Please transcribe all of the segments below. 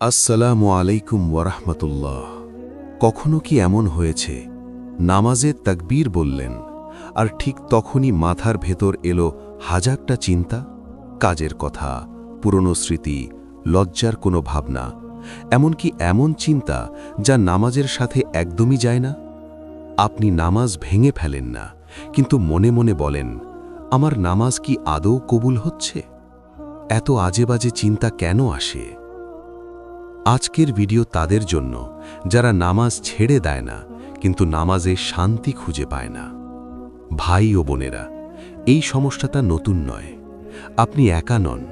আসসালামু আলাইকুম ওয়ারাহমাতুল্লাহ। কখনো কি এমন হয়েছে? নামাজে তাকবীর বললেন, আর ঠিক তখনই মাথার ভেতর এলো হাজারটা চিন্তা, কাজের কথা, পুরনো স্মৃতি, লজ্জার কোনো ভাবনা, এমনকি এমন চিন্তা যা নামাজের সাথে একদমই যায় না। আপনি নামাজ ভেঙে ফেলেন না, কিন্তু মনে মনে বলেন, আমার নামাজ কি আদৌ কবুল হচ্ছে? এত আজেবাজে চিন্তা কেন আসে? আজকের ভিডিও তাদের জন্য, যারা নামাজ ছেড়ে দেয় না, কিন্তু নামাজে শান্তি খুঁজে পায় না। ভাই ও বোনেরা, এই সমস্যাটা নতুন নয়। আপনি একা নন।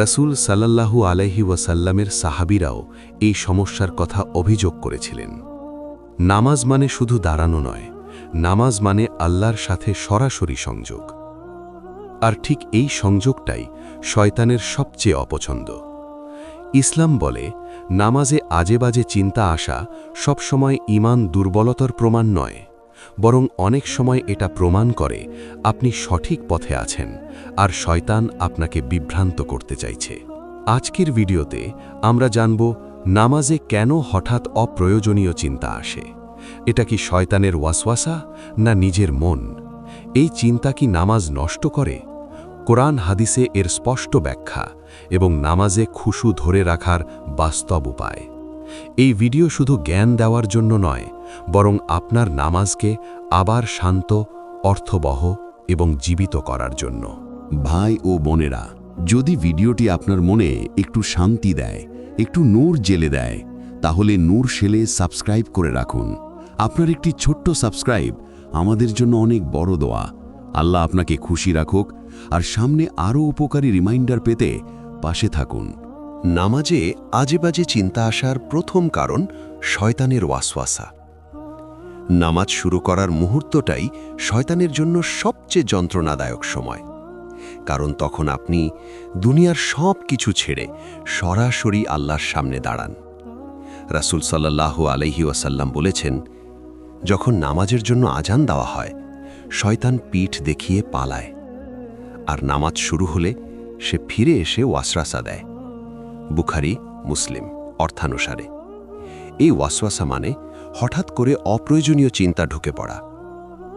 রসুল সাল্লাল্লাহু আলাইহি ওয়াসাল্লামের সাহাবিরাও এই সমস্যার কথা অভিযোগ করেছিলেন। নামাজ মানে শুধু দাঁড়ানো নয়, নামাজ মানে আল্লাহর সাথে সরাসরি সংযোগ। আর ঠিক এই সংযোগটাই শয়তানের সবচেয়ে অপছন্দ। ইসলাম বলে, নামাজে আজেবাজে চিন্তা আসা সবসময় ইমান দুর্বলতার প্রমাণ নয়, বরং অনেক সময় এটা প্রমাণ করে আপনি সঠিক পথে আছেন আর শয়তান আপনাকে বিভ্রান্ত করতে চাইছে। আজকের ভিডিওতে আমরা জানব নামাজে কেন হঠাৎ অপ্রয়োজনীয় চিন্তা আসে। এটা কি শয়তানের ওয়াসওয়াসা না নিজের মন? এই চিন্তা কি নামাজ নষ্ট করে? কোরআন হাদিসে এর স্পষ্ট ব্যাখ্যা এবং নামাজে খুশু ধরে রাখার বাস্তব উপায়। এই ভিডিও শুধু জ্ঞান দেওয়ার জন্য নয়, বরং আপনার নামাজকে আবার শান্ত, অর্থবহ এবং জীবিত করার জন্য। ভাই ও বোনেরা, যদি ভিডিওটি আপনার মনে একটু শান্তি দেয়, একটু নূর জেলে দেয়, তাহলে নূর সেলে সাবস্ক্রাইব করে রাখুন। আপনার একটি ছোট্ট সাবস্ক্রাইব আমাদের জন্য অনেক বড় দোয়া। আল্লাহ আপনাকে খুশি রাখুক, আর সামনে আরও উপকারী রিমাইন্ডার পেতে পাশে থাকুন। নামাজে আজেবাজে চিন্তা আসার প্রথম কারণ শয়তানের ওয়াসওয়াসা। নামাজ শুরু করার মুহূর্তটাই শয়তানের জন্য সবচেয়ে যন্ত্রণাদায়ক সময়। কারণ তখন আপনি দুনিয়ার সব কিছু ছেড়ে সরাসরি আল্লাহর সামনে দাঁড়ান। রাসুল সাল্লাহ আলহি ওয়াসাল্লাম বলেছেন, যখন নামাজের জন্য আজান দেওয়া হয়, শয়তান পিঠ দেখিয়ে পালায়। আর নামাজ শুরু হলে সে ফিরে এসে ওয়াসরাসা দেয়। বুখারি, মুসলিম, অর্থানুসারে। এই ওয়াসওয়াসা মানে হঠাৎ করে অপ্রয়োজনীয় চিন্তা ঢুকে পড়া।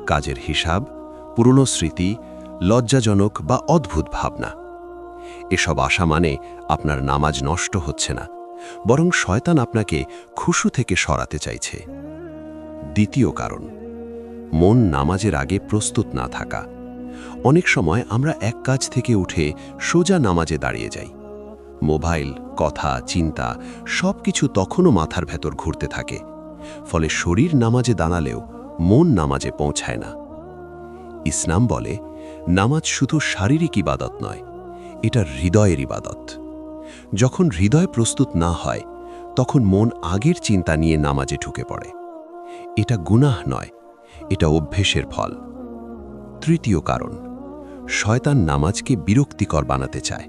কাজের হিসাব, পুরনো স্মৃতি, লজ্জাজনক বা অদ্ভুত ভাবনা। এসব আশা মানে আপনার নামাজ নষ্ট হচ্ছে না, বরং শয়তান আপনাকে খুশু থেকে সরাতে চাইছে। দ্বিতীয় কারণ, মন নামাজের আগে প্রস্তুত না থাকা। অনেক সময় আমরা এক কাজ থেকে উঠে সোজা নামাজে দাঁড়িয়ে যাই। মোবাইল, কথা, চিন্তা সব কিছু তখনও মাথার ভেতর ঘুরতে থাকে। ফলে শরীর নামাজে দাঁড়ালেও মন নামাজে পৌঁছায় না। ইসলাম বলে, নামাজ শুধু শারীরিক ইবাদত নয়, এটা হৃদয়ের ইবাদত। যখন হৃদয় প্রস্তুত না হয়, তখন মন আগের চিন্তা নিয়ে নামাজে ঢুকে পড়ে। এটা গুনাহ নয়, এটা অভ্যেসের ফল। তৃতীয় কারণ, শয়তান নামাজকে বিরক্তিকর বানাতে চায়।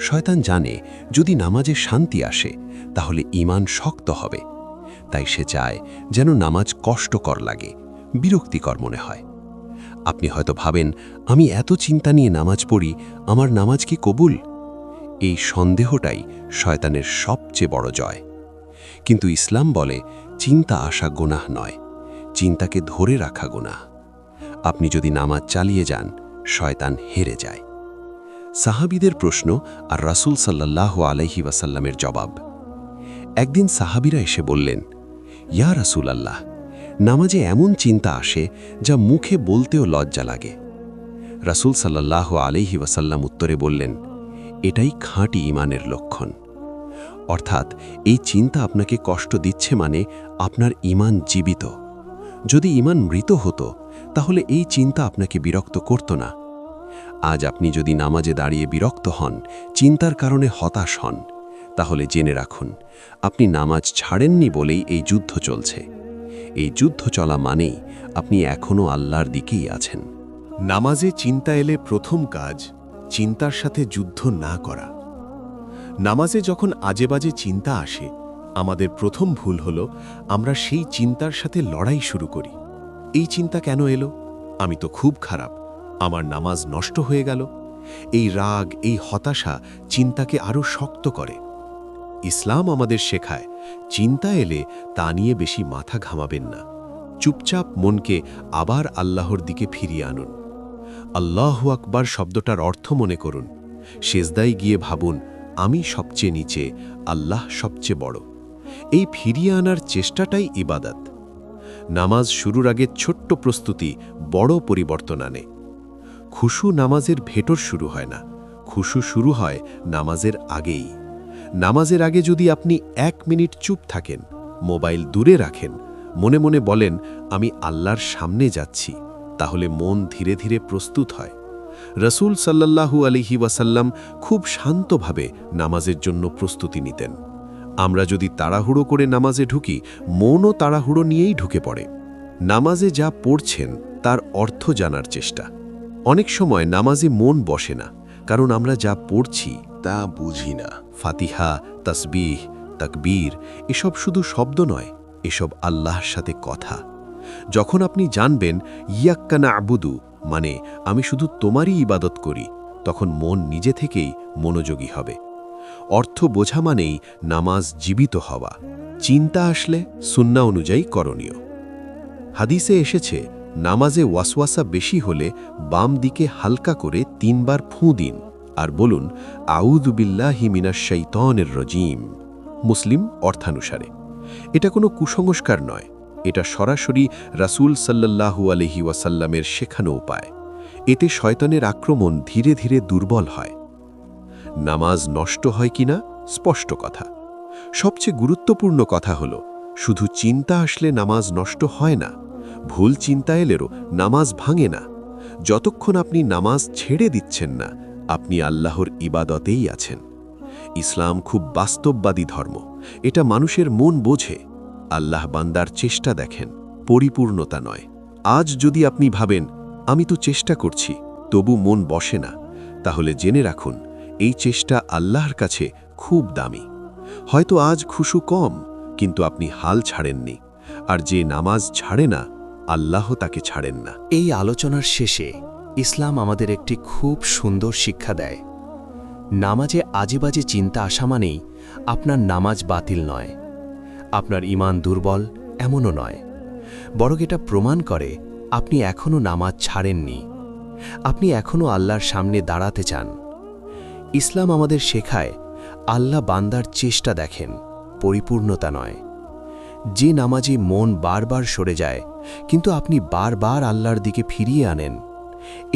শয়তান জানে, যদি নামাজে শান্তি আসে, তাহলে ইমান শক্ত হবে। তাই সে চায়, যেন নামাজ কষ্টকর লাগে, বিরক্তিকর মনে হয়। আপনি হয়তো ভাবেন, আমি এত চিন্তা নিয়ে নামাজ পড়ি, আমার নামাজ কি কবুল? এই সন্দেহটাই শয়তানের সবচেয়ে বড় জয়। কিন্তু ইসলাম বলে, চিন্তা আসা গোনাহ নয়, চিন্তাকে ধরে রাখা গোনাহ। আপনি যদি নামাজ চালিয়ে যান, শয়তান হেরে যায়। সাহাবিদের প্রশ্ন আর রাসুল সাল্লাহ আলহি ওয়াসাল্লামের জবাব। একদিন সাহাবিরা এসে বললেন, ইয়া রাসুল আল্লাহ নামাজে এমন চিন্তা আসে যা মুখে বলতেও লজ্জা লাগে। রাসুল সাল্লাহ আলহি ওয়াসাল্লাম উত্তরে বললেন, এটাই খাঁটি ইমানের লক্ষণ। অর্থাৎ এই চিন্তা আপনাকে কষ্ট দিচ্ছে মানে আপনার ইমান জীবিত। যদি ইমান মৃত হতো, তাহলে এই চিন্তা আপনাকে বিরক্ত করত না। আজ আপনি যদি নামাজে দাঁড়িয়ে বিরক্ত হন, চিন্তার কারণে হতাশ হন। তাহলে জেনে রাখুন, আপনি নামাজ ছাড়েননি বলেই এই যুদ্ধ চলছে। এই যুদ্ধ চলা মানেই আপনি এখনও আল্লাহর দিকেই আছেন। নামাজে চিন্তা এলে প্রথম কাজ, চিন্তার সাথে যুদ্ধ না করা। নামাজে যখন আজেবাজে চিন্তা আসে আমাদের প্রথম ভুল হল, আমরা সেই চিন্তার সাথে লড়াই শুরু করি। এই চিন্তা কেন এলো? আমি তো খুব খারাপ। আমার নামাজ নষ্ট হয়ে গেল। এই রাগ, এই হতাশা চিন্তাকে আরও শক্ত করে। ইসলাম আমাদের শেখায়, চিন্তা এলে তা নিয়ে বেশি মাথা ঘামাবেন না। চুপচাপ মনকে আবার আল্লাহর দিকে ফিরিয়ে আনুন। আল্লাহ আকবার শব্দটার অর্থ মনে করুন। সেজদাই গিয়ে ভাবুন, আমি সবচেয়ে নিচে, আল্লাহ সবচেয়ে বড়। এই ফিরিয়ে আনার চেষ্টাটাই ইবাদত। নামাজ শুরুর আগে ছোট্ট প্রস্তুতি বড় পরিবর্তন আনে। খুশু নামাজের ভেটর শুরু হয় না। খুশু শুরু হয় নামাজের আগেই। নামাজের আগে যদি আপনি এক মিনিট চুপ থাকেন, মোবাইল দূরে রাখেন, মনে মনে বলেন, আমি আল্লাহর সামনে যাচ্ছি, তাহলে মন ধীরে ধীরে প্রস্তুত হয়। রসুল সাল্লাল্লাহু আলিহি ওয়াসাল্লাম খুব শান্তভাবে নামাজের জন্য প্রস্তুতি নিতেন। আমরা যদি তাড়াহুড়ো করে নামাজে ঢুকি, মনও তাড়াহুড়ো নিয়েই ঢুকে পড়ে। নামাজে যা পড়ছেন, তার অর্থ জানার চেষ্টা। অনেক সময় নামাজে মন বসে না, কারণ আমরা যা পড়ছি, তা বুঝি না। ফাতিহা, তসবিহ, তকবীর, এসব শুধু শব্দ নয়, এসব আল্লাহর সাথে কথা। যখন আপনি জানবেন ইয়াক্কানা আবুদু মানে আমি শুধু তোমারই ইবাদত করি, তখন মন নিজে থেকেই মনোযোগী হবে। অর্থ বোঝা মানেই নামাজ জীবিত হওয়া। চিন্তা আসলে সুন্না অনুযায়ী করণীয়। হাদিসে এসেছে, নামাজে ওয়াসওয়াসা বেশি হলে বাম দিকে হালকা করে তিনবার ফুঁ দিন আর বলুন আউদুবিল্লাহি মিনাশাইতনের রজিম। মুসলিম অর্থানুসারে। এটা কোনো কুসংস্কার নয়, এটা সরাসরি রাসুল সাল্লাল্লাহু আলহি ওয়াসাল্লামের শেখানো উপায়। এতে শয়তানের আক্রমণ ধীরে ধীরে দুর্বল হয়। নামাজ নষ্ট হয় কিনা স্পষ্ট কথা। সবচেয়ে গুরুত্বপূর্ণ কথা হল, শুধু চিন্তা আসলে নামাজ নষ্ট হয় না, ভুল চিন্তা এলেরও নামাজ ভাঙে না। যতক্ষণ আপনি নামাজ ছেড়ে দিচ্ছেন না, আপনি আল্লাহর ইবাদতেই আছেন। ইসলাম খুব বাস্তববাদী ধর্ম, এটা মানুষের মন বোঝে। আল্লাহ বান্দার চেষ্টা দেখেন, পরিপূর্ণতা নয়। আজ যদি আপনি ভাবেন, আমি তো চেষ্টা করছি, তবু মন বসে না, তাহলে জেনে রাখুন এই চেষ্টা আল্লাহর কাছে খুব দামি। হয়তো আজ খুশু কম, কিন্তু আপনি হাল ছাড়েননি। আর যে নামাজ ছাড়ে না, আল্লাহ তাকে ছাড়েন না। এই আলোচনার শেষে ইসলাম আমাদের একটি খুব সুন্দর শিক্ষা দেয়। নামাজে আজেবাজে চিন্তা আসা মানেই আপনার নামাজ বাতিল নয়। আপনার ইমান দুর্বল এমনও নয়। বরং এটা প্রমাণ করে আপনি এখনও নামাজ ছাড়েননি। আপনি এখনও আল্লাহর সামনে দাঁড়াতে চান। ইসলাম আমাদের শেখায়, আল্লাহ বান্দার চেষ্টা দেখেন, পরিপূর্ণতা নয়। যে নামাজে মন বারবার সরে যায়, কিন্তু আপনি বারবার আল্লাহর দিকে ফিরিয়ে আনেন,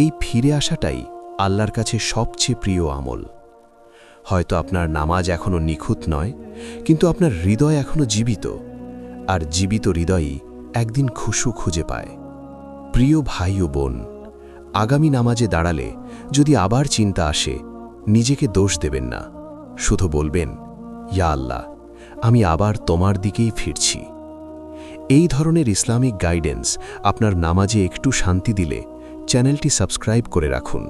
এই ফিরে আসাটাই আল্লাহর কাছে সবচেয়ে প্রিয় আমল। হয়তো আপনার নামাজ এখনও নিখুঁত নয়, কিন্তু আপনার হৃদয় এখনও জীবিত, আর জীবিত হৃদয়ই একদিন খুশু খুঁজে পায়। প্রিয় ভাই ও বোন, আগামী নামাজে দাঁড়ালে যদি আবার চিন্তা আসে নিজেকে দোষ দেবেন না। শুধু বলবেন, ইয়া আল্লাহ, আমি আবার তোমার দিকেই ফিরছি। এই ধরনের ইসলামিক গাইডেন্স আপনার নামাজে একটু শান্তি দিলে চ্যানেলটি সাবস্ক্রাইব করে রাখুন।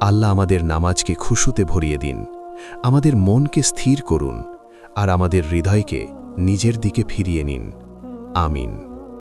আল্লাহ আমাদের নামাজকে খুশুতে ভরিয়ে দিন, আমাদের মনকে স্থির করুন, আর আমাদের হৃদয়কে নিজের দিকে ফিরিয়ে নিন। আমিন।